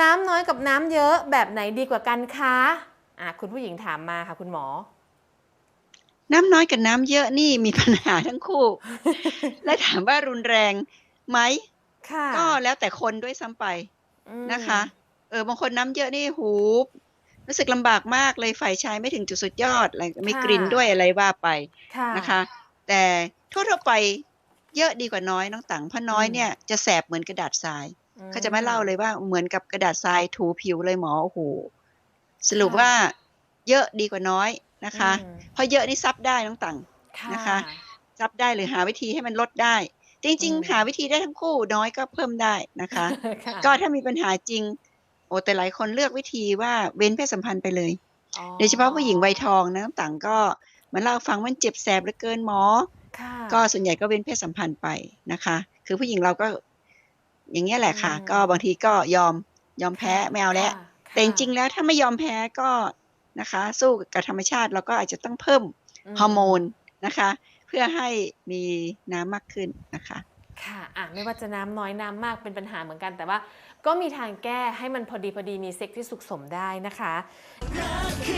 น้ำน้อยกับน้ำเยอะแบบไหนดีกว่ากันคะอะคุณผู้หญิงถามมาค่ะ คุณหมอ น้ำน้อยกับน้ำเยอะนี่มีปัญหาทั้งคู่ และถามว่ารุนแรงไหมค่ะก็แล้วแต่คนด้วยซ้ำไปอืมนะคะ เออบางคนน้ำเยอะนี่หูรู้สึกลำบากมากเลยฝ่ายชายไม่ถึงจุดสุดยอดอะไรมีกลิ่นด้วยอะไรว่าไปค่ะนะคะ แต่ทั่วๆไปเยอะดีกว่าน้อยน้องตังเพราะน้อยอืมเนี่ยจะแสบเหมือนกระดาษทรายอื เขาจะไม่เล่าเลยว่าเหมือนกับกระดาษทรายถูผิวเลยหมอโอ้โหสรุปว่าเยอะดีกว่าน้อยนะคะอืมเพราะเยอะนี่ซับได้น้องตังค่ะนะคะ ซับได้หรือหาวิธีให้มันลดได้ จริงอืมๆหาวิธีได้ทั้งคู่น้อยก็เพิ่มได้นะคะค่ะก็ถ้ามีปัญหาจริง โอ้แต่หลายคนเลือกวิธีว่าเว้นเพศสัมพันธ์ไปเลยอ๋อโดยเฉพาะผู้หญิงวัยทองนะน้องต่างก็มันเล่าให้ฟังว่ามันเจ็บแสบเหลือเกินหมอค่ะก็ส่วนใหญ่ก็เว้นเพศสัมพันธ์ไปนะคะ คือผู้หญิงเราก็ อย่างเงี้ยแหละค่ะอืมก็บางทีก็ยอมยอมแพ้ไม่เอาแล้วค่ะแต่จริงๆแล้วถ้าไม่ยอมแพ้ก็นะคะ สู้กับธรรมชาติเราก็อาจจะต้องเพิ่มมฮอร์โมนนะคะ เพื่อให้มีน้ำมากขึ้นนะคะค่ะอะ ไม่ว่าจะน้ำน้อยน้ำมากเป็นปัญหาเหมือนกัน แต่ว่าก็มีทางแก้ให้มันพอดีพอดีมีเซ็กที่สุขสมได้นะคะคืออะไร